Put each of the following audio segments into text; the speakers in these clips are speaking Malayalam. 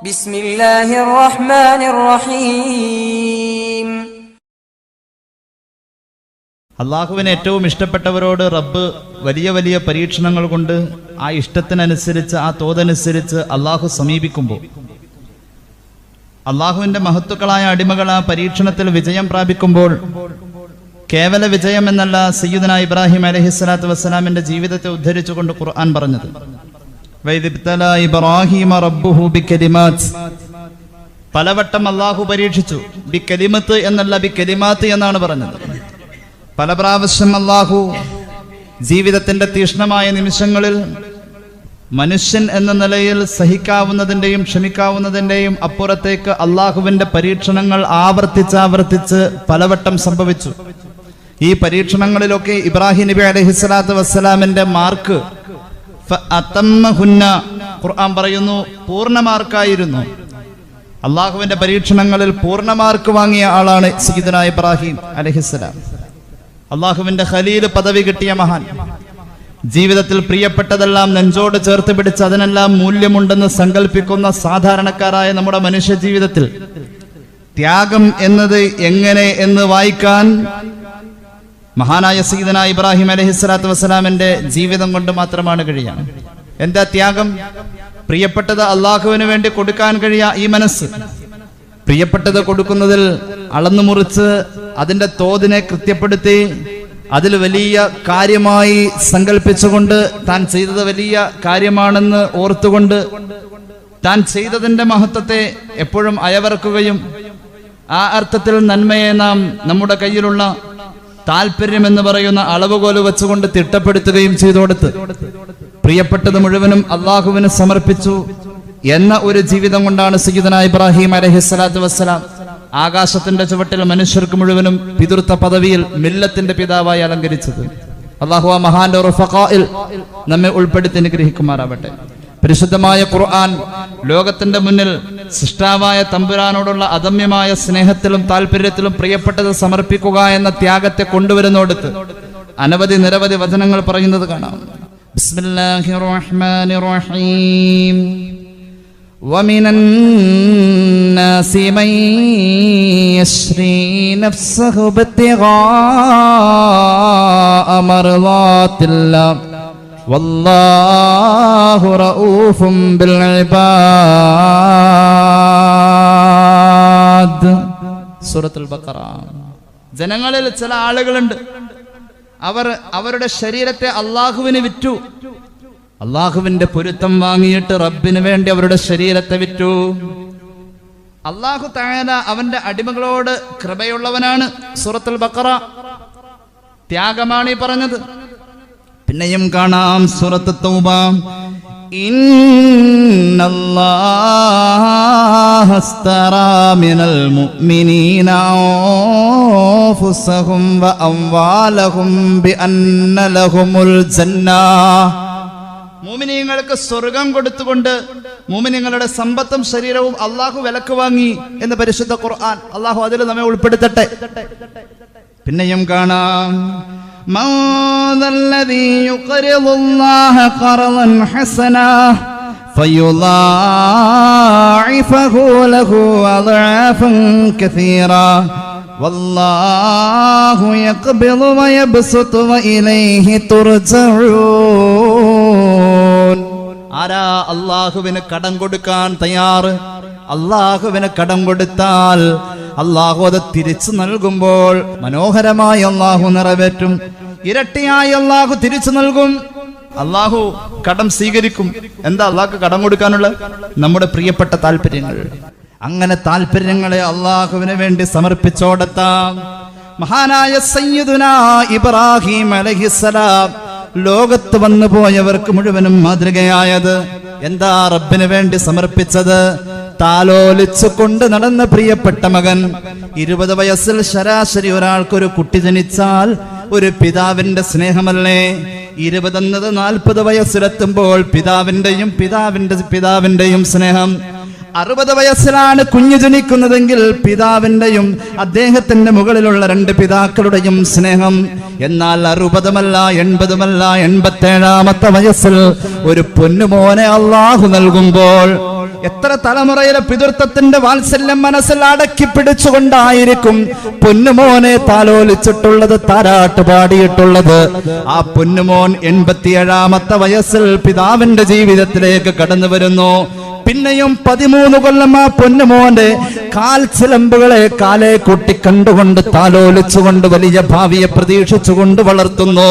ബിസ്മില്ലാഹിർ റഹ്മാനിർ റഹീം അള്ളാഹുവിന് ഏറ്റവും ഇഷ്ടപ്പെട്ടവരോട് റബ്ബ് വലിയ വലിയ പരീക്ഷണങ്ങൾ കൊണ്ട് ആ ഇഷ്ടത്തിനനുസരിച്ച് ആ തോതനുസരിച്ച് അള്ളാഹു സമീപിക്കുമ്പോൾ. അള്ളാഹുവിന്റെ മഹത്തുക്കളായ അടിമകൾ ആ പരീക്ഷണത്തിൽ വിജയം പ്രാപിക്കുമ്പോൾ കേവല വിജയം എന്നല്ല സയ്യിദന ഇബ്രാഹിം അലഹിസ്വലാത്തു വസ്സലാമിന്റെ ജീവിതത്തെ ഉദ്ധരിച്ചുകൊണ്ട് ഖുർആൻ പറഞ്ഞത്. ഇബ്രാഹിമ റബ്ബുഹു പലവട്ടം അള്ളാഹു പരീക്ഷിച്ചു. ബിക്കലിമത്ത് എന്നല്ല ബിക്കലിമാത്ത് എന്നാണ് പറഞ്ഞത്. പല പ്രാവശ്യം അള്ളാഹു ജീവിതത്തിന്റെ തീഷ്ണമായ നിമിഷങ്ങളിൽ മനുഷ്യൻ എന്ന നിലയിൽ സഹിക്കാവുന്നതിന്റെയും ക്ഷമിക്കാവുന്നതിന്റെയും അപ്പുറത്തേക്ക് അള്ളാഹുവിന്റെ പരീക്ഷണങ്ങൾ ആവർത്തിച്ചാവർത്തിച്ച് പലവട്ടം സംഭവിച്ചു. ഈ പരീക്ഷണങ്ങളിലൊക്കെ ഇബ്രാഹിം നബി അലഹിസ്ലാത്തു വസ്സലാമിന്റെ മാർക്ക് ഖുർആൻ പറയുന്നു പൂർണമാർക്കായിരുന്നു. അള്ളാഹുവിന്റെ പരീക്ഷണങ്ങളിൽ പൂർണമാർക്ക് വാങ്ങിയ ആളാണ് സീദന ഇബ്രാഹിം അലഹിസ്സലാം. അള്ളാഹുവിന്റെ ഖലീൽ പദവി കിട്ടിയ മഹാൻ. ജീവിതത്തിൽ പ്രിയപ്പെട്ടതെല്ലാം നെഞ്ചോട് ചേർത്ത് പിടിച്ച് അതിനെല്ലാം മൂല്യമുണ്ടെന്ന് സങ്കല്പിക്കുന്ന സാധാരണക്കാരായ നമ്മുടെ മനുഷ്യ ജീവിതത്തിൽ. ത്യാഗം എന്നത് എങ്ങനെ എന്ന് വായിക്കാൻ മഹാനായ സീദന ഇബ്രാഹിം അലഹിസ്ലാത്തു വസ്സലാമിന്റെ ജീവിതം കൊണ്ട് മാത്രമാണ് കഴിയാൻ എന്താ ത്യാഗം? പ്രിയപ്പെട്ടത് അള്ളാഹുവിന് വേണ്ടി കൊടുക്കാൻ കഴിയ ഈ മനസ്സ്. പ്രിയപ്പെട്ടത് കൊടുക്കുന്നതിൽ അളന്നു മുറിച്ച് അതിന്റെ തോതിനെ കൃത്യപ്പെടുത്തി അതിൽ വലിയ കാര്യമായി സങ്കല്പിച്ചുകൊണ്ട് താൻ ചെയ്തത് വലിയ കാര്യമാണെന്ന് ഓർത്തുകൊണ്ട് താൻ ചെയ്തതിന്റെ മഹത്വത്തെ എപ്പോഴും അയവർക്കുകയും ആ അർത്ഥത്തിൽ നന്മയെ നാം നമ്മുടെ കയ്യിലുള്ള താല്പര്യം എന്ന് പറയുന്ന അളവുകോൽ വെച്ചുകൊണ്ട് തിട്ടപ്പെടുത്തുകയും ചെയ്തു കൊടുത്ത് പ്രിയപ്പെട്ടത് മുഴുവനും അള്ളാഹുവിന് സമർപ്പിച്ചു എന്ന ഒരു ജീവിതം കൊണ്ടാണ് സയ്യിദന ഇബ്രാഹിം അലഹിസ്സലാത്തു വസ്സലാം ആകാശത്തിന്റെ ചുവട്ടിൽ മനുഷ്യർക്ക് മുഴുവനും പിതൃത്വ പദവിയിൽ മില്ലത്തിന്റെ പിതാവായി അലങ്കരിച്ചത്. അള്ളാഹു മഹാന്റെ നമ്മെ ഉൾപ്പെടുത്തി അനുഗ്രഹിക്കുമാറാവട്ടെ. പരിശുദ്ധമായ ഖുർആൻ ലോകത്തിന്റെ മുന്നിൽ സൃഷ്ടാവായ തമ്പുരാനോടുള്ള അദമ്യമായ സ്നേഹത്തിലും താല്പര്യത്തിലും പ്രിയപ്പെട്ടത് സമർപ്പിക്കുക എന്ന ത്യാഗത്തെ കൊണ്ടുവരുന്നോടത്ത് അനവധി നിരവധി വചനങ്ങൾ പറയുന്നത് കാണാം ബിസ്മില്ലാഹിർ റഹ്മാനിർ റഹീം ومن الناس من يشري نفسه ابتغاء مرضات الله വല്ലാഹു റഊഫും ബിൽ ഇബാദ് സൂറത്തുൽ ബഖറ. ജനങ്ങളിൽ ചില ആളുകളുണ്ട്. അവർ അവരുടെ ശരീരത്തെ അള്ളാഹുവിന് വിറ്റു. അള്ളാഹുവിന്റെ പൊരുത്തം വാങ്ങിയിട്ട് റബ്ബിന് വേണ്ടി അവരുടെ ശരീരത്തെ വിറ്റു. അള്ളാഹു തായാല അവന്റെ അടിമകളോട് കൃപയുള്ളവനാണ് സൂറത്തുൽ ബക്കറ ത്യാഗമാണ് ഈ പറഞ്ഞത്. പിന്നെയും കാണാം സുറത്ത് തൗബ ും. മോമിനിയങ്ങൾക്ക് സ്വർഗം കൊടുത്തുകൊണ്ട് മോമിനിയങ്ങളുടെ സമ്പത്തും ശരീരവും അള്ളാഹു വിലക്ക് വാങ്ങി എന്ന് പരിശുദ്ധ ഖുർആൻ അള്ളാഹു അതിൽ നമ്മെ ഉൾപ്പെടുത്തട്ടെ. പിന്നെയും കാണാം من ذا الذي يقرض الله قرضا حسنا فيضاعفه له أضعافا كثيرا والله يقبض ويبسط وإليه ترجعون ആരാ അള്ളാഹുവിന് കടം കൊടുക്കാൻ തയ്യാറ് അള്ളാഹുവിന് കടം കൊടുത്താൽ അള്ളാഹു അത് തിരിച്ചു നൽകുമ്പോൾ മനോഹരമായി അള്ളാഹു നിറവേറ്റും. ഇരട്ടിയായി അള്ളാഹു തിരിച്ചു നൽകും. അള്ളാഹു കടം സ്വീകരിക്കും. എന്താ അള്ളാഹ് കടം കൊടുക്കാനുള്ള? നമ്മുടെ പ്രിയപ്പെട്ട താല്പര്യങ്ങൾ അങ്ങനെ താല്പര്യങ്ങളെ അള്ളാഹുവിന് വേണ്ടി സമർപ്പിച്ചോടത്താം. മഹാനായ സയ്യിദുന ഇബ്രാഹിം അലഹിസലാം ലോകത്ത് വന്നു പോയവർക്ക് മുഴുവനും മാതൃകയായത് എന്താ റബ്ബിന് വേണ്ടി സമർപ്പിച്ചത്? താലോലിച്ചു കൊണ്ട് നടന്ന പ്രിയപ്പെട്ട മകൻ. ഇരുപത് വയസ്സിൽ ശരാശരി ഒരാൾക്കൊരു കുട്ടി ജനിച്ചാൽ ഒരു പിതാവിന്റെ സ്നേഹമല്ലേ? ഇരുപതെന്നത് നാൽപ്പത് വയസ്സിലെത്തുമ്പോൾ പിതാവിന്റെയും പിതാവിന്റെ പിതാവിന്റെയും സ്നേഹം. അറുപത് വയസ്സിലാണ് കുഞ്ഞു ജനിക്കുന്നതെങ്കിൽ പിതാവിന്റെയും അദ്ദേഹത്തിന്റെ മുകളിലുള്ള രണ്ട് പിതാക്കളുടെയും സ്നേഹം. എന്നാൽ അറുപതുമല്ല എൺപതുമല്ല എൺപത്തേഴാമത്തെ വയസ്സിൽ ഒരു പൊന്നുമോനെ അള്ളാഹു നൽകുമ്പോൾ എത്ര തലമുറയിലെ പിതൃത്വത്തിന്റെ വാത്സല്യം മനസ്സിൽ അടക്കി പിടിച്ചുകൊണ്ടായിരിക്കും പൊന്നുമോനെ താലോലിച്ചിട്ടുള്ളത് താരാട്ട് പാടിയിട്ടുള്ളത്. ആ പൊന്നുമോൻ എൺപത്തിയേഴാമത്തെ വയസ്സിൽ പിതാവിന്റെ ജീവിതത്തിലേക്ക് കടന്നു വരുന്നു. പിന്നെയും പതിമൂന്ന് കൊല്ലം ആ പൊന്നുമോന്റെ കാൽ ചിലമ്പുകളെ കാലെ കൂട്ടി കണ്ടുകൊണ്ട് താലോലിച്ചുകൊണ്ട് വലിയ ഭാവിയെ പ്രതീക്ഷിച്ചുകൊണ്ട് വളർത്തുന്നു.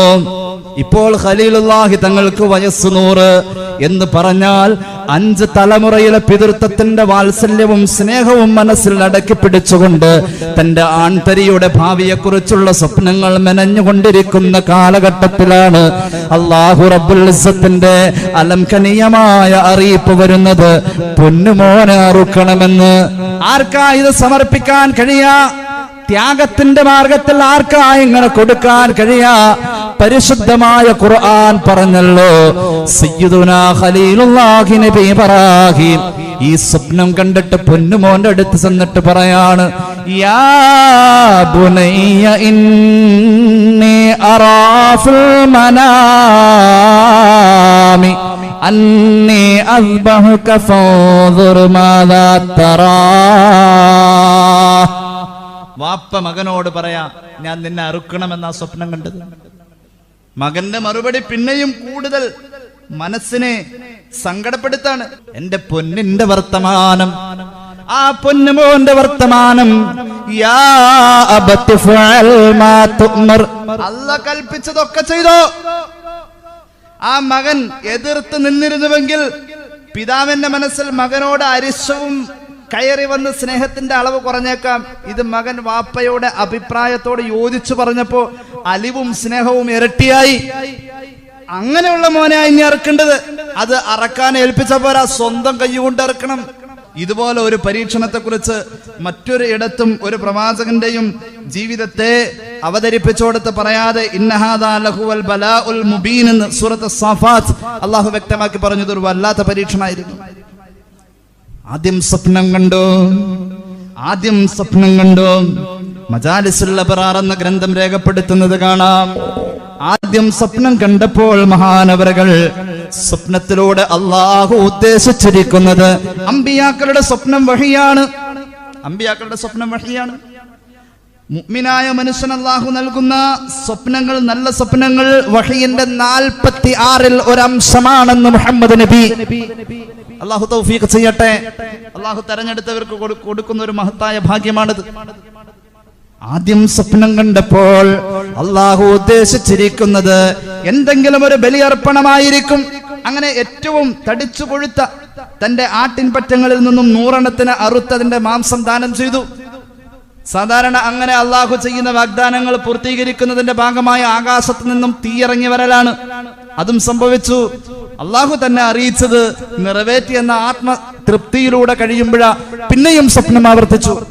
ഇപ്പോൾ ഖലീലുല്ലാഹി തങ്ങൾക്ക് വയസ്സ് നൂറ് എന്ന് പറഞ്ഞാൽ അഞ്ച് തലമുറയിലെ പിതൃത്വത്തിന്റെ വാത്സല്യവും സ്നേഹവും മനസ്സിൽ അടക്കി പിടിച്ചുകൊണ്ട് തന്റെ ആൺതരിയുടെ ഭാവിയെക്കുറിച്ചുള്ള സ്വപ്നങ്ങൾ മെനഞ്ഞുകൊണ്ടിരിക്കുന്ന കാലഘട്ടത്തിലാണ് അള്ളാഹു റബ്ബുൽ ഇസ്സത്തിന്റെ അലംഘനീയമായ അറിയിപ്പ് വരുന്നത്. പൊന്നുമോനെ അറുക്കണമെന്ന്. ആർക്കാ ഇത് സമർപ്പിക്കാൻ കഴിയാ? ത്യാഗത്തിന്റെ മാർഗത്തിൽ ആർക്കാ ഇങ്ങനെ കൊടുക്കാൻ കഴിയാ പരിശുദ്ധമായ ഖുർആൻ പറഞ്ഞല്ലോ ഖലീലുല്ലാഹി നബി ഈ സ്വപ്നം കണ്ടിട്ട് പൊന്നുമോന്റെ അടുത്ത് ചെന്നിട്ട് പറയാണ് യാ ബുനയ്യ ഇന്നി അറാഫിൽ മനാമി അന്നി മാദാ തറാ. വാപ്പ മകനോട് പറയാ ഞാൻ നിന്നെ അറുക്കണമെന്ന സ്വപ്നം കണ്ടത്. മകന്റെ മറുപടി പിന്നെയും കൂടുതൽ മനസ്സിനെ സങ്കടപ്പെടുത്താണ്. എന്റെ പൊന്നിന്റെ വർത്തമാനം ആ പൊന്നുമോന്റെ വർത്തമാനം. അല്ല കൽപ്പിച്ചതൊക്കെ ചെയ്തോ? ആ മകൻ എതിർത്ത് നിന്നിരുന്നുവെങ്കിൽ പിതാവിന്റെ മനസ്സിൽ മകനോട് അരിശവും കയറി വന്ന് സ്നേഹത്തിന്റെ അളവ് കുറഞ്ഞേക്കാം. ഇത് മകൻ വാപ്പയുടെ അഭിപ്രായത്തോട് യോജിച്ചു പറഞ്ഞപ്പോ അലിവും സ്നേഹവും ഇരട്ടിയായി. അങ്ങനെയുള്ള മോനെ ഇനി ഇറക്കേണ്ടത് അത് അറക്കാൻ ഏൽപ്പിച്ച പോരാ. സ്വന്തം കൈകൊണ്ട് ഇറക്കണം ഇതുപോലെ ഒരു പരീക്ഷണത്തെ കുറിച്ച് മറ്റൊരു ഇടത്തും ഒരു പ്രവാചകന്റെയും ജീവിതത്തെ അവതരിപ്പിച്ചോടത്ത് പറയാതെ ഇന്നഹാദാ ലഹുവൽ ബലാ മുബീൻ സൂറത്ത് സഫാത്ത് അള്ളാഹു വ്യക്തമാക്കി പറഞ്ഞത് ഒരു വല്ലാത്ത പരീക്ഷണമായിരുന്നു. ആദ്യം സ്വപ്നം കണ്ടു. ആദ്യം സ്വപ്നം കണ്ടു. മജാലിസുള്ള എന്ന ഗ്രന്ഥം രേഖപ്പെടുത്തുന്നത് കാണാം. ആദ്യം സ്വപ്നം കണ്ടപ്പോൾ മഹാനവരകൾ സ്വപ്നത്തിലൂടെ അള്ളാഹു ഉദ്ദേശിച്ചിരിക്കുന്നത് അമ്പിയാക്കളുടെ സ്വപ്നം വഴിയാണ്. അമ്പിയാക്കളുടെ സ്വപ്നം വഹിയാണ് മുഅ്മിനായ മനുഷ്യൻ അള്ളാഹു നൽകുന്ന സ്വപ്നങ്ങൾ നല്ല സ്വപ്നങ്ങൾ വഹയിന്റെ നാൽപ്പത്തി ആറിൽ ഒരംശമാണെന്ന് മുഹമ്മദ് നബി. അള്ളാഹു തൗഫീഖ് ചെയ്യട്ടെ. അള്ളാഹു തെരഞ്ഞെടുത്തവർക്ക് കൊടുക്കുന്ന ഒരു മഹത്തായ ഭാഗ്യമാണിത്. ആദ്യം സ്വപ്നം കണ്ടപ്പോൾ അള്ളാഹു ഉദ്ദേശിച്ചിരിക്കുന്നത് എന്തെങ്കിലും ഒരു ബലിയർപ്പണമായിരിക്കും. അങ്ങനെ ഏറ്റവും തടിച്ചു കൊഴുത്ത തന്റെ ആട്ടിൻപറ്റങ്ങളിൽ നിന്നും നൂറെണ്ണത്തിന് അറുത്തതിന്റെ മാംസം ദാനം ചെയ്തു. സാധാരണ അങ്ങനെ അള്ളാഹു ചെയ്യുന്ന വാഗ്ദാനങ്ങൾ പൂർത്തീകരിക്കുന്നതിന്റെ ഭാഗമായ ആകാശത്ത് നിന്നും തീയിറങ്ങി വരലാണ്. അതും സംഭവിച്ചു. അള്ളാഹു തന്നെ അറിയിച്ചത് നിറവേറ്റി എന്ന ആത്മ തൃപ്തിയിലൂടെ കഴിയുമ്പോഴ പിന്നെയും സ്വപ്നം ആവർത്തിച്ചു.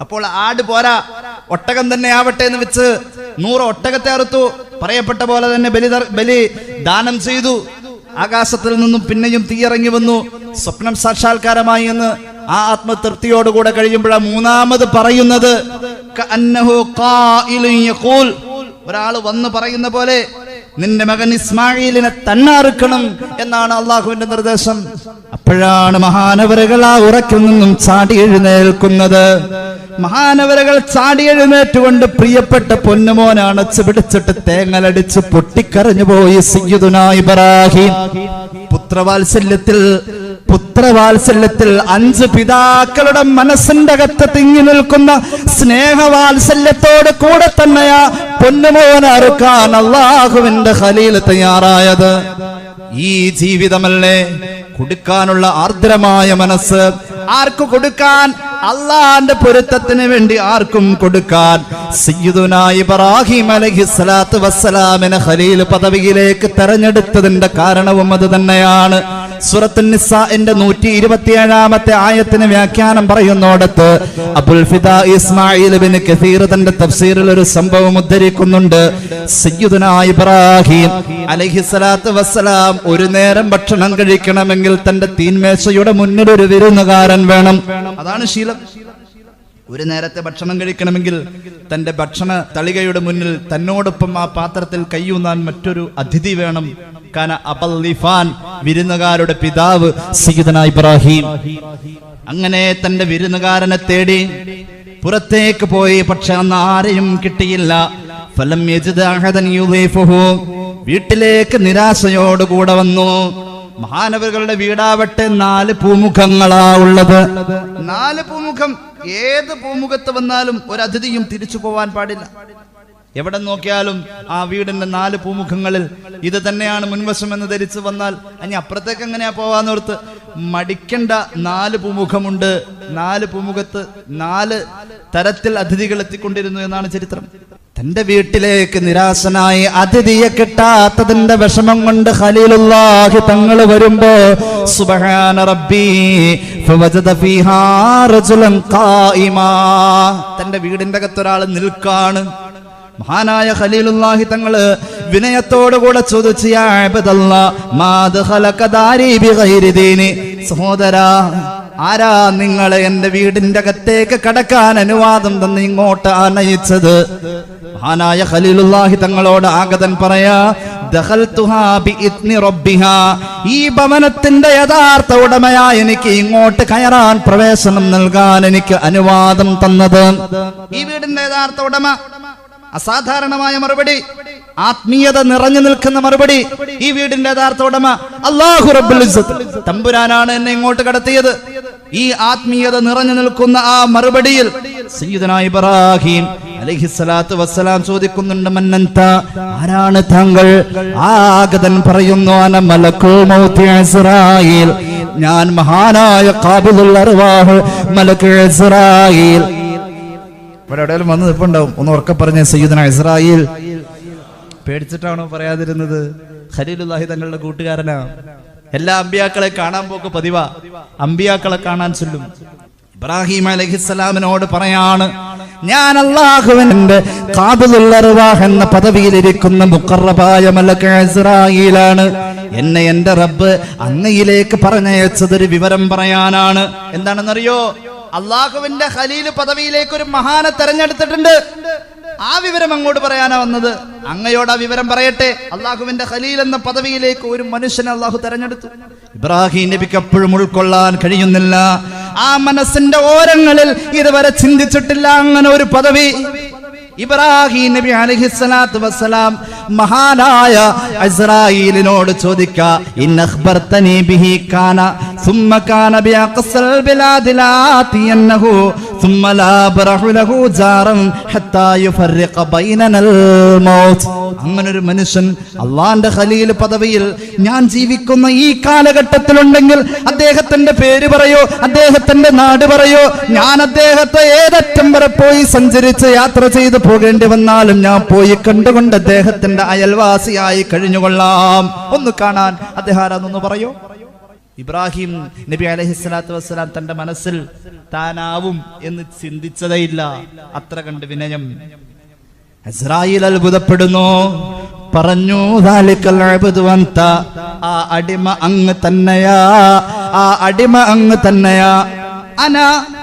അപ്പോൾ ആട് പോരാ ഒട്ടകം തന്നെ ആവട്ടെ എന്ന് വെച്ച് നൂറ് ഒട്ടകത്തെ അറുത്തു. പറയപ്പെട്ട പോലെ തന്നെ ബലി ബലി ദാനം ചെയ്തു. ആകാശത്തിൽ നിന്നും പിന്നെയും തീയിറങ്ങി വന്നു. സ്വപ്നം സാക്ഷാത്കാരമായി എന്ന് ആ ആത്മതൃപ്തിയോടുകൂടെ കഴിയുമ്പോഴാ മൂന്നാമത് പറയുന്നത്. ഒരാൾ വന്ന് പറയുന്ന പോലെ നിന്റെ മകൻ ഇസ്മായിലിനെ തന്നാറുക്കണം എന്നാണ് അള്ളാഹുവിന്റെ നിർദ്ദേശം. അപ്പോഴാണ് മഹാനവരകൾ ആ ഉറക്കിൽ നിന്നും ചാടി എഴുന്നേൽക്കുന്നത്. മഹാനവരകൾ ചാടി എഴുന്നേറ്റുകൊണ്ട് പ്രിയപ്പെട്ട പൊന്നുമോനാണ് പിടിച്ചിട്ട് തേങ്ങലടിച്ച് പൊട്ടിക്കരഞ്ഞു പോയി സയ്യിദുനാ ഇബ്രാഹിം. പുത്രവാത്സല്യത്തിൽ പുത്രവാത്സല്യത്തിൽ അഞ്ച് പിതാക്കളുടെ മനസ്സിന്റെ അകത്ത് തിങ്ങി നിൽക്കുന്ന സ്നേഹവാത്സല്യത്തോട് കൂടെ തന്നെയാ പൊന്നുമോൻ അറുക്കാൻ അള്ളാഹുവിന്റെ ഖലീൽ തയ്യാറായത്. ഈ ജീവിതമല്ലേ? കൊടുക്കാനുള്ള ആർദ്രമായ മനസ്സ് ആർക്ക് കൊടുക്കാൻ? അള്ളാന്റെ പൊരുത്തത്തിന് വേണ്ടി ആർക്കും കൊടുക്കാൻ. സയ്യിദുനാ ഇബ്രാഹിം അലൈഹിസ്സലാത്തു വസ്സലാമിനെ ഖലീൽ പദവിയിലേക്ക് തെരഞ്ഞെടുത്തതിന്റെ കാരണവും അത് തന്നെയാണ്. സൂറത്തു എന്റെ നൂറ്റി ഇരുപത്തിയേഴാമത്തെ ആയത്തിന് വ്യാഖ്യാനം പറയുന്നോടത്ത് Abul Fida Ismail bin Kathir തന്റെ തഫ്സീറിൽ ഒരു സംഭവം ഉദ്ധരിക്കുന്നുണ്ട്. ഇബ്രാഹിം അലൈഹിസ്സലാത്തു വസ്സലാം ഒരു നേരം ഭക്ഷണം കഴിക്കണമെങ്കിൽ തന്റെ തീന്മേശയുടെ മുന്നിൽ ഒരു വിരുന്നുകാരൻ വേണം. അതാണ് ശീലം. ഒരു നേരത്തെ ഭക്ഷണം കഴിക്കണമെങ്കിൽ തന്റെ ഭക്ഷണ തളികയുടെ മുന്നിൽ തന്നോടൊപ്പം ആ പാത്രത്തിൽ കയ്യൂന്നാൻ മറ്റൊരു അതിഥി വേണം. കന അബല്ലിഫാൻ വിരുന്നുകാരുടെ പിതാവ് സീതന ഇബ്രാഹിം. അങ്ങനെ തന്റെ വിരുന്നുകാരനെ തേടി പുറത്തേക്ക് പോയി പക്ഷെ അന്ന് ആരെയും കിട്ടിയില്ല. ഫലം. വീട്ടിലേക്ക് നിരാശയോടുകൂടെ വന്നു. മഹാനവരുടെ വീടാവട്ടെ നാല് പൂമുഖങ്ങളാ ഉള്ളത്. നാല് പൂമുഖം ഏത് പൂമുഖത്ത് വന്നാലും ഒരു അതിഥിയും തിരിച്ചു പോവാൻ പാടില്ല. എവിടെ നോക്കിയാലും ആ വീടിന്റെ നാല് പൂമുഖങ്ങളിൽ ഇത് തന്നെയാണ് മുൻവശം എന്ന് ധരിച്ചു വന്നാൽ അനി അപ്പുറത്തേക്ക് എങ്ങനെയാ പോവാന്നോർത്ത് മടിക്കണ്ട നാല് പൂമുഖമുണ്ട്. നാല് പൂമുഖത്ത് നാല് തരത്തിൽ അതിഥികൾ എത്തിക്കൊണ്ടിരുന്നു എന്നാണ് ചരിത്രം. തന്റെ വീട്ടിലേക്ക് നിരാശനായി അതിഥിയെ കിട്ടാത്തതിന്റെ വിഷമം കൊണ്ട് ഖലീലുല്ലാഹി തങ്ങൾ വരുമ്പോ സുബ്ഹാന റബ്ബി തന്റെ വീടിന്റെ അകത്തൊരാൾ നിൽക്കാണ്. മഹാനായ ഖലീലുല്ലാഹി തങ്ങൾ വിനയത്തോടുകൂടെ ചോദിച്ചു? സഹോദരാ ആരാ നിങ്ങളെ എന്റെ വീടിന്റെ അകത്തേക്ക് കടക്കാൻ അനുവാദം തന്ന് ഇങ്ങോട്ട് ആനയിച്ചത്? മഹാനായ ഖലീലുല്ലാഹി തങ്ങളോട് ആഗതൻ പറയാ ഈ ഭവനത്തിന്റെ യഥാർത്ഥ ഉടമയാ എനിക്ക് ഇങ്ങോട്ട് കയറാൻ പ്രവേശനം നൽകാൻ എനിക്ക് അനുവാദം തന്നത്. ഈ വീടിന്റെ യഥാർത്ഥ ഉടമ അസാധാരണമായ മറുപടി. ആത്മീയത നിറഞ്ഞു നിൽക്കുന്ന മറുപടി. ഈ വീടിന്റെ യഥാർത്ഥ ഉടമ അള്ളാഹു റബ്ബുൽ തമ്പുരാനാണ് എന്നെ ഇങ്ങോട്ട് കടത്തിയത്. ഈ ആത്മീയത നിറഞ്ഞു നിൽക്കുന്ന ആ മറുപടിയിൽ സയ്യിദന ഇബ്രാഹിം അലൈഹിസ്സലാത്തു വസ്സലാം ചോദിക്കുന്നുണ്ട് മന്നന്ത ആരാണ് താങ്കൾ? ആഗതൻ പറയുന്നു അന മലക്കുൽ മൗത്തി ഇസ്രായേൽ. ഞാൻ മഹാനായ കാബിലുള്ള അർവാഹ് മലക്ക് ഇസ്രായേൽ. ഇവിടെ എവിടെയാലും വന്ന് നിൽപ്പുണ്ടാവും. ഒന്ന് ഉറക്കെ പറഞ്ഞ സയ്യിദന ഇസ്രായേൽ. പേടിച്ചിട്ടാണോ പറയാതിരുന്നത്? ഖലീലുല്ലാഹി തങ്ങളുടെ കൂട്ടുകാരനാ. എല്ലാ അമ്പിയാക്കളെ കാണാൻ പോക്ക് പതിവാ. അമ്പിയാക്കളെ കാണാൻ ചൊല്ലും. ഇബ്രാഹിം അലഹിസ്സലാമിനോട് പറയാണ് ഞാൻ അള്ളാഹുവിന്റെ എന്ന പദവിയിലിരിക്കുന്ന മുക്കറബായ മലക്ക് ഇസ്രായേലാണ്. എന്നെ എന്റെ റബ്ബ് അങ്ങയിലേക്ക് പറഞ്ഞയച്ചതൊരു വിവരം പറയാനാണ്. എന്താണെന്നറിയോ? അള്ളാഹുവിന്റെ ഖലീൽ പദവിയിലേക്ക് ഒരു മഹാനെ തെരഞ്ഞെടുത്തിട്ടുണ്ട്. ആ വിവരം അങ്ങോട്ട് പറയാനാ വന്നത്. അങ്ങയോട് ആ വിവരം പറയട്ടെ. അള്ളാഹുവിന്റെ ഖലീൽ എന്ന പദവിയിലേക്ക് ഒരു മനുഷ്യനെ അള്ളാഹു തെരഞ്ഞെടുത്തു. ഇബ്രാഹിം നബിക്ക് എപ്പോഴും ഉൾക്കൊള്ളാൻ കഴിയുന്നില്ല. ആ മനസ്സിന്റെ ഓരങ്ങളിൽ ഇതുവരെ ചിന്തിച്ചിട്ടില്ല അങ്ങനെ ഒരു പദവി. ഇബ്രാഹിം നബി അലഹിസ്സലാത്തു വസ്സലാം മഹാനായ ഇസ്രായേലിനോട് ചോദിക്ക ഇൻ അഖ്ബർതനി ബിഹി കാന ثم كان بأقصى البلاد لا آتينه ثم لا أبرح له جارا حتى يفرق بيننا الموت അങ്ങനെ ഒരു മനുഷ്യൻ അള്ളാന്റെ ഖലീൽ പദവിയിൽ ഞാൻ ജീവിക്കുന്ന ഈ കാലഘട്ടത്തിലുണ്ടെങ്കിൽ അദ്ദേഹത്തിന്റെ പേര് പറയോ അദ്ദേഹത്തിന്റെ നാട് പറയോ ഞാൻ അദ്ദേഹത്തെ ഏതറ്റം വരെ പോയി സഞ്ചരിച്ച് യാത്ര ചെയ്ത് പോകേണ്ടി വന്നാലും ഞാൻ പോയി കണ്ടുകൊണ്ട് അദ്ദേഹത്തിന്റെ അയൽവാസിയായി കഴിഞ്ഞുകൊള്ളാം. ഒന്ന് കാണാൻ അദ്ദേഹം പറയോ. ഇബ്രാഹിം നബി അലഹിസ്ലാത്തു വസ്സലാം തന്റെ മനസ്സിൽ താനാവും എന്ന് ചിന്തിച്ചതേയില്ല. അത്ര കണ്ട് വിനയം. ഇസ്രായേൽ അത്ഭുതപ്പെടുന്നു. പറഞ്ഞു. ആ അടിമ അങ്ങ് തന്നെയാ. ആ അടിമ അങ്ങ് തന്നെയാ. അന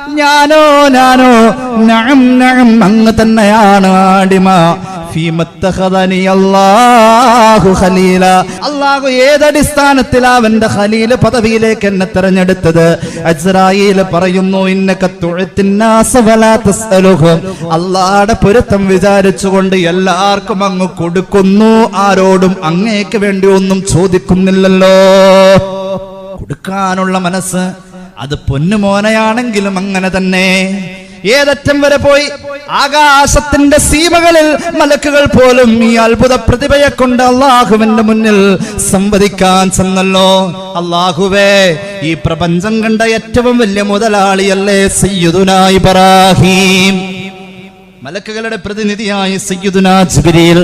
ഞാനോ ഞാനോ നഅം നഅം അങ്ങ് തന്നെയാണ് അടിമ. അല്ലാഹു ഏതടിസ്ഥാനത്തിൽ അവന്റെ ഖലീല പദവിയിലേക്ക് എന്നെ തെരഞ്ഞെടുത്തത്? അസ്രായേൽ പറയുന്നു അല്ലാഹുടെ പൊരുത്തം വിചാരിച്ചുകൊണ്ട് എല്ലാവർക്കും അങ്ങ് കൊടുക്കുന്നു. ആരോടും അങ്ങേക്ക് വേണ്ടി ഒന്നും ചോദിക്കുന്നില്ലല്ലോ. കൊടുക്കാനുള്ള മനസ്സ് അത് പൊന്നുമോനയാണെങ്കിലും അങ്ങനെ തന്നെ. ഏതറ്റം വരെ പോയി? ആകാശത്തിന്റെ സീമകളിൽ മലക്കുകൾ പോലും ഈ അത്ഭുത പ്രതിഭയെ കൊണ്ട് അള്ളാഹുവിന്റെ മുന്നിൽ സംവദിക്കാൻ ചെന്നല്ലോ. അള്ളാഹുവേ ഈ പ്രപഞ്ചം കണ്ട ഏറ്റവും വലിയ മുതലാളിയല്ലേ സയ്യുദുന ഇബ്രാഹിം. മലക്കുകളുടെ പ്രതിനിധിയായി സയ്യിദുന ജിബ്രീൽ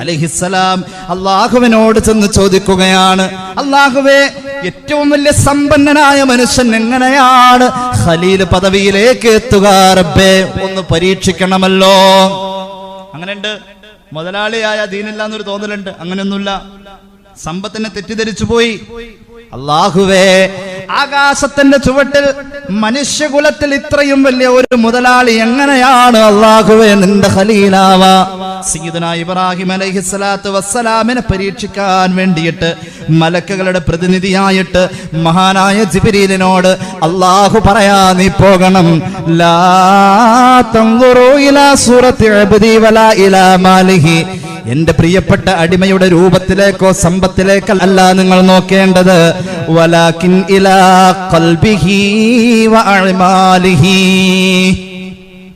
അലൈഹിസ്സലാം അള്ളാഹുവിനോട് ചെന്ന് ചോദിക്കുകയാണ്. അള്ളാഹുവേ ഏറ്റവും വലിയ സമ്പന്നനായ മനുഷ്യൻ എങ്ങനെയാണ്? ഖലീൽ പദവിയിലേക്ക് എത്തുക റബ്ബേ. ഒന്ന് പരീക്ഷിക്കണമല്ലോ. അങ്ങനെയുണ്ട്. മുതലാളിയായ ദീനില്ല എന്നൊരു തോന്നലുണ്ട്. അങ്ങനെയൊന്നുമില്ല. സമ്പത്തിനെ തെറ്റിദ്ധരിച്ചു പോയി അള്ളാഹുവേ ആകാശത്തിന്റെ ചുവട്ടിൽ മനുഷ്യകുലത്തിൽ ഇത്രയും വലിയ ഒരു മുതലാളി എങ്ങനെയാണ് അള്ളാഹുവേ നിന്റെ ഖലീലാവ? സീദന ഇബ്രാഹിം അലൈഹിസ്സലാത്തു വസ്സലാമിനെ പരീക്ഷിക്കാൻ വേണ്ടിയിട്ട് മലക്കുകളുടെ പ്രതിനിധിയായിട്ട് മഹാനായ ജിബിരീലിനോട് അള്ളാഹു പറയാ നീ പോകണം. ലാ തങ്കുറു ഇലാ സൂറത്തി ഇലാ മാലിഹി. എന്റെ പ്രിയപ്പെട്ട അടിമയുടെ രൂപത്തിലേക്കോ സമ്പത്തിലേക്കോ അല്ല നിങ്ങൾ നോക്കേണ്ടത്. ഇലാ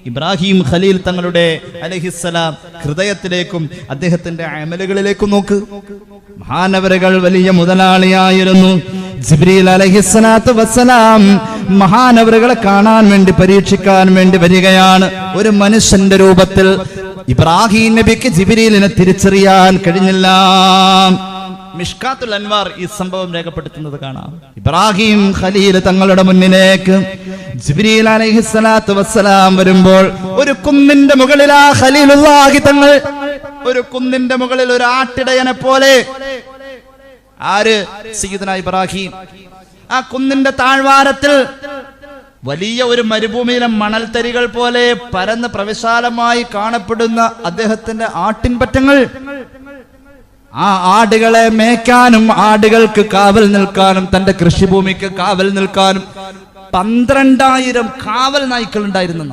ഇബ്രാഹിം ഖലീൽ തങ്ങളുടെ അലഹിസ്സലാം ഹൃദയത്തിലേക്കും അദ്ദേഹത്തിന്റെ അമലുകളിലേക്കും നോക്ക്. മഹാനവരുകൾ വലിയ മുതലാളിയായിരുന്നു. ജിബ്രീൽ അലഹിസ്സലാത്ത് വസ്സലാം മഹാനവറുകളെ കാണാൻ വേണ്ടി പരീക്ഷിക്കാൻ വേണ്ടി വരികയാണ്. ഒരു മനുഷ്യന്റെ രൂപത്തിൽ ഇബ്രാഹിം നബിക്ക് ജിബിരിലിനെ തിരിച്ചറിയാൻ കഴിഞ്ഞില്ല. മിഷ്കാത്തുൽ അൻവാർ ഈ സംഭവം രേഖപ്പെടുത്തുന്നത് കാണാം. ഇബ്രാഹിം ഖലീൽ തങ്ങളുടെ മുന്നിലേക്ക് ജിബ്രീൽ അലൈഹിസ്സലാത്തു വസ്സലാം വരുമ്പോൾ ഒരു കുന്നിന്റെ മുകളിൽ ആ ഖലീലുള്ളാഹി തങ്ങൾ ഒരു കുന്നിന്റെ മുകളിൽ ഒരു ആട്ടിടയനെ പോലെ. ആര്? സയ്യിദുന ഇബ്രാഹിം. ആ കുന്നിന്റെ താഴ്വാരത്തിൽ വലിയ ഒരു മരുഭൂമിയിലെ മണൽത്തരികൾ പോലെ പരന്ന് പ്രവിശാലമായി കാണപ്പെടുന്ന അദ്ദേഹത്തിന്റെ ആട്ടിൻപറ്റങ്ങൾ ആ ആടുകളെ മേയ്ക്കാനും ആടുകൾക്ക് കാവൽ നിൽക്കാനും തന്റെ കൃഷിഭൂമിക്ക് കാവൽ നിൽക്കാനും പന്ത്രണ്ടായിരം കാവൽ നായ്ക്കൾ ഉണ്ടായിരുന്നു.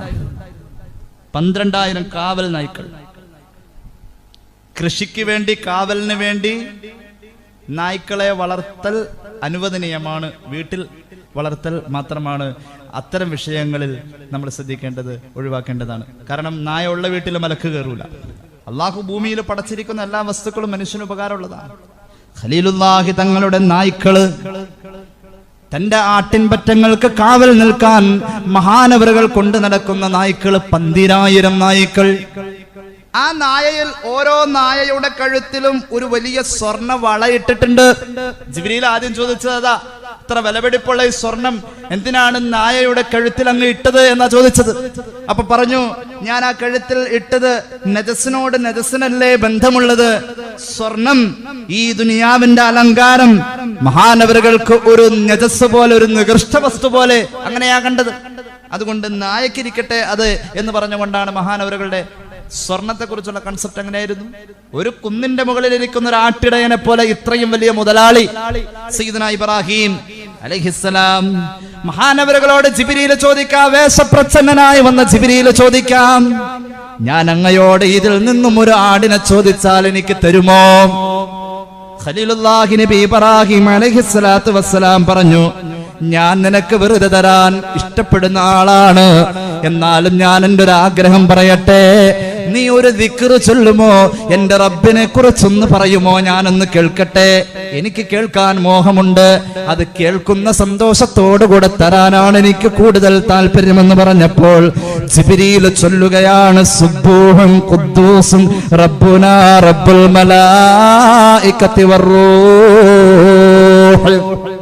പന്ത്രണ്ടായിരം കാവൽ നായ്ക്കൾ. കൃഷിക്ക് വേണ്ടി കാവലിന് വേണ്ടി നായ്ക്കളെ വളർത്തൽ അനുവദനീയമാണ്. വീട്ടിൽ വളർത്തൽ മാത്രമാണ് അത്തരം വിഷയങ്ങളിൽ നമ്മൾ ശ്രദ്ധിക്കേണ്ടത് ഒഴിവാക്കേണ്ടതാണ്. കാരണം നായ ഉള്ള വീട്ടിൽ മലക്ക് കയറൂല. അള്ളാഹു ഭൂമിയിൽ പടച്ചിരിക്കുന്ന എല്ലാ വസ്തുക്കളും മനുഷ്യന് ഉപകാരമുള്ളതാണ്. ഖലീലുല്ലാഹി തങ്ങളുടെ നായ്ക്കൾ തന്റെ ആട്ടിൻപറ്റങ്ങൾക്ക് കാവൽ നിൽക്കാൻ മഹാനവറുകൾ കൊണ്ടു നടക്കുന്ന നായ്ക്കൾ പന്തിരായിരം നായ്ക്കൾ. ആ നായയിൽ ഓരോ നായയുടെ കഴുത്തിലും ഒരു വലിയ സ്വർണ വള ഇട്ടിട്ടുണ്ട്. ജിബിരിയിൽ ആദ്യം ചോദിച്ചത് അതാ ഇത്ര വിലപിടിപ്പുള്ള ഈ സ്വർണം എന്തിനാണ് നായയുടെ കഴുത്തിൽ അങ്ങ് ഇട്ടത് എന്നാ ചോദിച്ചത്? അപ്പൊ പറഞ്ഞു ഞാൻ ആ കഴുത്തിൽ ഇട്ടത് നജസിനോട് നജസിനല്ലേ ബന്ധമുള്ളത്? സ്വർണം ഈ ദുനിയാവിന്റെ അലങ്കാരം മഹാനവറുകൾക്ക് ഒരു നജസ് പോലെ ഒരു നികൃഷ്ട വസ്തു പോലെ അങ്ങനെയാ കണ്ടത്. അതുകൊണ്ട് നായക്കിരിക്കട്ടെ അത് എന്ന് പറഞ്ഞുകൊണ്ടാണ് മഹാനവറുകളുടെ സ്വർണത്തെ കുറിച്ചുള്ള കൺസെപ്റ്റ് എങ്ങനെയായിരുന്നു? ഒരു കുന്നിന്റെ മുകളിൽ ഇരിക്കുന്ന ഒരു ആട്ടിടയനെ പോലെ ഇത്രയും വലിയ മുതലാളി സയ്യിദുന ഇബ്രാഹിം അലൈഹിസ്സലാം. മഹാനവരുകളോട് ജിബിരിയിൽ ചോദിക്കാം വേഷപ്രച്ഛന്നനായി വന്ന ജിബിരിയിൽ ചോദിക്കാം ഞാൻ അങ്ങയോട് ഇതിൽ നിന്നും ഒരു ആടിനെ ചോദിച്ചാൽ എനിക്ക് തരുമോ? ഖലീലുല്ലാഹി നബി ഇബ്രാഹിം വസ്സലാം പറഞ്ഞു ഞാൻ നിനക്ക് വെറുതെ തരാൻ ഇഷ്ടപ്പെടുന്ന ആളാണ്. എന്നാലും ഞാൻ എന്റെ ഒരു ആഗ്രഹം പറയട്ടെ. നീ ഒരു ദിക്കറ് ചൊല്ലുമോ? എന്റെ റബ്ബിനെ കുറിച്ചൊന്ന് പറയുമോ? ഞാനൊന്ന് കേൾക്കട്ടെ. എനിക്ക് കേൾക്കാൻ മോഹമുണ്ട്. അത് കേൾക്കുന്ന സന്തോഷത്തോടുകൂടെ തരാനാണ് എനിക്ക് കൂടുതൽ താല്പര്യമെന്ന് പറഞ്ഞപ്പോൾ ചിബിരിയിൽ ചൊല്ലുകയാണ് സുബൂഹും കുദ്ദൂസും റബ്ബുന റബ്ബുൽ വറൂഹ്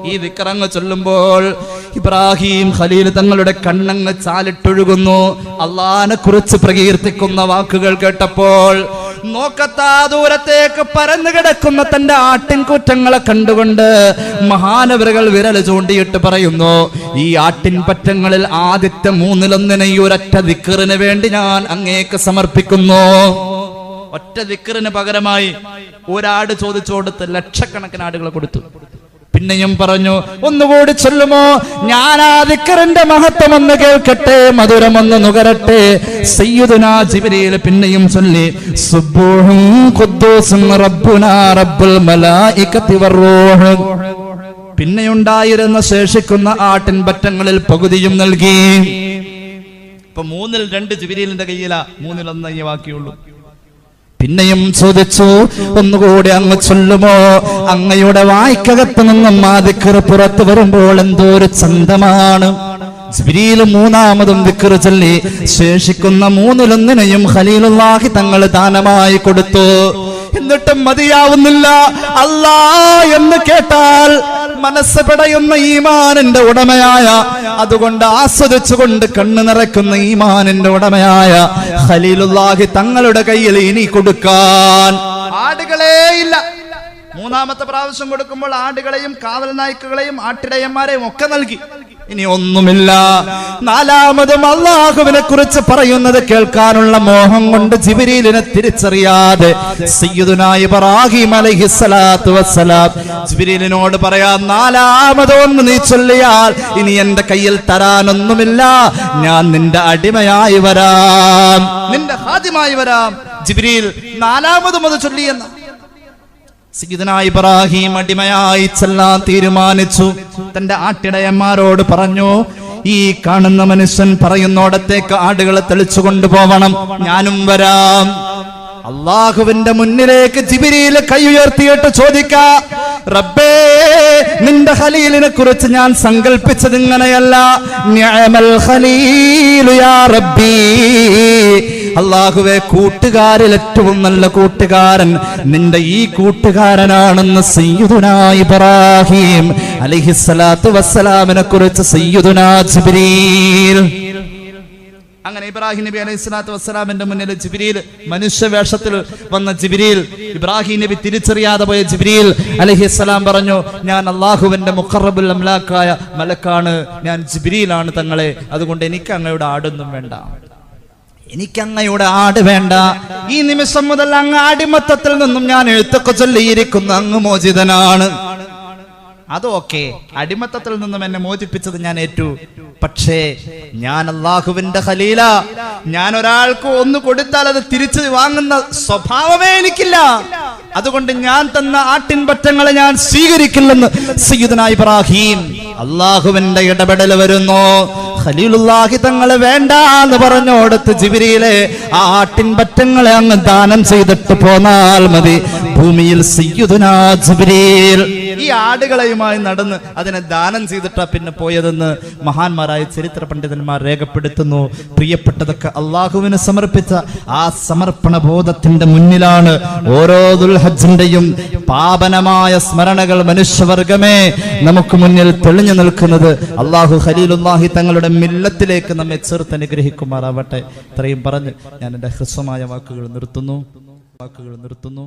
ഈ വിക്രങ്ങ് ചൊല്ലുമ്പോൾ ഇബ്രാഹിം ഖലീൽ തങ്ങളുടെ കണ്ണങ്ങ് ചാലിട്ടൊഴുകുന്നു. അള്ളഹാനെ കുറിച്ച് പ്രകീർത്തിക്കുന്ന വാക്കുകൾ കേട്ടപ്പോൾ നോക്കത്താ ദൂരത്തേക്ക് പരന്നു കിടക്കുന്ന തന്റെ ആട്ടിൻകുറ്റങ്ങളെ കണ്ടുകൊണ്ട് മഹാനവരുകൾ വിരൽ ചൂണ്ടിയിട്ട് പറയുന്നു ഈ ആട്ടിൻപറ്റങ്ങളിൽ ആദ്യത്തെ മൂന്നിലൊന്നിനെ ഈ ഒരൊറ്റ ദിക്കറിന് വേണ്ടി ഞാൻ അങ്ങേക്ക് സമർപ്പിക്കുന്നു. ഒറ്റ ദിക്കറിന് പകരമായി ഒരാട് ചോദിച്ചു കൊടുത്ത് ലക്ഷക്കണക്കിന് ആടുകളെ കൊടുത്തു. പിന്നെയും പറഞ്ഞു ഒന്നുകൂടി ചൊല്ലുമോ? ഞാൻ ആ ദിക്കറിന്റെ മഹത്വം ഒന്ന് കേൾക്കട്ടെ മധുരമൊന്ന് നുകരട്ടെ. സയ്യുദുനാ ജിബിരിയിൽ പിന്നെയും ചൊല്ലി സുബ്ബൂഹും പിന്നെയുണ്ടായിരുന്ന ശേഷിക്കുന്ന ആട്ടിൻ പറ്റങ്ങളിൽ പകുതിയും നൽകി. ഇപ്പൊ മൂന്നിൽ രണ്ട് ജിബിരിലിന്റെ കയ്യിലാ മൂന്നിൽ ഒന്ന് ബാക്കിയുള്ളൂ. പിന്നെയും ചോദിച്ചു ഒന്നുകൂടി അങ്ങ് ചൊല്ലുമോ? അങ്ങയുടെ വായ്ക്കകത്ത് നിന്നും മാതിക്കർ പുറത്തു വരുമ്പോൾ എന്തോ ഒരു ചന്തമാണ്. മൂന്നാമതും ദിക്കറ് ചൊല്ലി ശേഷിക്കുന്ന മൂന്നിലൊന്നിനെയും ഖലീലുള്ളാഹി തങ്ങൾ ദാനമായി കൊടുത്തു. എന്നിട്ടും മതിയാവുന്നില്ല. അല്ലാ എന്ന് കേട്ടാൽ മനസ്സ് പിടയുന്ന ഈമാനിന്റെ ഉടമയായ അതുകൊണ്ട് ആസ്വദിച്ചുകൊണ്ട് കണ്ണു നിറയ്ക്കുന്ന ഈമാനിന്റെ ഉടമയായ ഖലീലുല്ലാഹി തങ്ങളുടെ കയ്യിൽ ഇനി കൊടുക്കാൻ ആടുകളേ ഇല്ല. മൂന്നാമത്തെ പ്രാവശ്യം കൊടുക്കുമ്പോൾ ആടുകളെയും കാവൽ നായ്ക്കളെയും ആട്ടിടയന്മാരെയും ഒക്കെ നൽകി. ഇനി ഒന്നുമില്ല. നാലാമതും അള്ളാഹുവിനെ കുറിച്ച് പറയുന്നത് കേൾക്കാനുള്ള മോഹം കൊണ്ട് ജിബിരിലിനെ തിരിച്ചറിയാതെ സയ്യിദുനായ ഇബ്രാഹിം അലൈഹിസ്സലാത്തു വസ്സലാം ജിബിരിലിനോട് പറയാ നാലാമതൊന്ന് നീ ചൊല്ലിയാൽ ഇനി എന്റെ കയ്യിൽ തരാനൊന്നുമില്ല. ഞാൻ നിന്റെ അടിമയായി വരാം. നിന്റെ ഹാദ്യമായി വരാം. ജിബിരിൽ നാലാമതും അത് ചൊല്ലിയെന്ന. സീതന ഇബ്രാഹിം അടിമയായി ചെല്ലാൻ തീരുമാനിച്ചു. തന്റെ ആട്ടിടയന്മാരോട് പറഞ്ഞു ഈ കാണുന്ന മനുഷ്യൻ പറയുന്നോടത്തേക്ക് ആടുകളെ തെളിച്ചു കൊണ്ടുപോവണം. ഞാനും വരാം. അള്ളാഹുവിന്റെ മുന്നിലേക്ക് ജിബിരിയിൽ കൈ ഉയർത്തിയിട്ട് ചോദിക്ക റബ്ബേ നിന്റെ ഖലീലിനെ കുറിച്ച് ഞാൻ സങ്കല്പിച്ചത് ഇങ്ങനെയല്ല അള്ളാഹുവെ കൂട്ടുകാരിൽ ഏറ്റവും നല്ല കൂട്ടുകാരൻ നിന്റെ ഈ കൂട്ടുകാരനാണെന്ന് സയ്യിദുനാ ഇബ്രാഹിം അലൈഹിസ്സലാത്തു വസ്സലാമിനെ കുറിച്ച് സയ്യിദുനാ ജിബ്രീൽ. അങ്ങനെ ഇബ്രാഹിം നബി അലൈഹി സ്വലാത്തു വസ്സലാമിന്റെ മുന്നിൽ ജിബ്രീൽ മനുഷ്യവേഷത്തിൽ വന്ന ജിബ്രീൽ ഇബ്രാഹിം നബി തിരിച്ചറിയാതെ പോയ ജിബ്രീൽ അലഹിസ്സലാം പറഞ്ഞു ഞാൻ അള്ളാഹുവിന്റെ മുഖറബുൽ അംലാക്കായ മലക്കാണ് ഞാൻ ജിബ്രീലാണ് തങ്ങളെ അതുകൊണ്ട് എനിക്ക് അങ്ങയുടെ ആടൊന്നും വേണ്ട. എനിക്ക് അങ്ങയുടെ ആട് വേണ്ട. ഈ നിമിഷം മുതൽ അങ്ങ് അടിമത്തത്തിൽ നിന്നും ഞാൻ എഴുത്തൊക്കെ ചൊല്ലിയിരിക്കുന്ന. അങ്ങ് മോചിതനാണ്. അതൊക്കെ അടിമത്തത്തിൽ നിന്നും എന്നെ മോചിപ്പിച്ചത് ഞാൻ ഏറ്റു. പക്ഷേ ഞാൻ അള്ളാഹുവിന്റെ ഖലീല. ഞാൻ ഒരാൾക്ക് ഒന്ന് കൊടുത്താൽ അത് തിരിച്ചു വാങ്ങുന്ന സ്വഭാവമേ എനിക്കില്ല. അതുകൊണ്ട് ഞാൻ തന്ന ആട്ടിൻപറ്റങ്ങളെ ഞാൻ സ്വീകരിക്കില്ലെന്ന് സയ്യിദന ഇബ്രാഹിം അള്ളാഹുവിന്റെ ഇടപെടൽ വരുന്നു. ഖലീലുല്ലാഹി തങ്ങളെ വേണ്ട എന്ന് പറഞ്ഞോടത്ത് ജിബിരിയിലെ ആ ആട്ടിൻ പറ്റങ്ങളെ അങ്ങ് ദാനം ചെയ്തിട്ട് പോന്നാൽ മതി. ഭൂമിയിൽ സയ്യിദുനാ ജിബ്രീൽ ഈ ആടുകളെയുമായി നടന്ന് അതിനെ ദാനം ചെയ്തിട്ടാ പിന്നെ പോയതെന്ന് മഹാന്മാരായ ചരിത്ര പണ്ഡിതന്മാർ രേഖപ്പെടുത്തുന്നു. പ്രിയപ്പെട്ടതൊക്കെ അള്ളാഹുവിന് സമർപ്പിച്ച ആ സമർപ്പണ ബോധത്തിന്റെ മുന്നിലാണ് ഓരോ ദുൽഹജിന്റെയും പാപനമായ സ്മരണകൾ മനുഷ്യവർഗമേ നമുക്ക് മുന്നിൽ തെളിഞ്ഞു നിൽക്കുന്നത്. അള്ളാഹു ഖലീലുല്ലാഹി തങ്ങളുടെ മില്ലത്തിലേക്ക് നമ്മെ ചേർത്ത് അനുഗ്രഹിക്കുമാറാവട്ടെ. ഇത്രയും പറഞ്ഞ് ഞാൻ എന്റെ ഹ്രസ്വമായ വാക്കുകൾ നിർത്തുന്നു. വാക്കുകൾ നിർത്തുന്നു.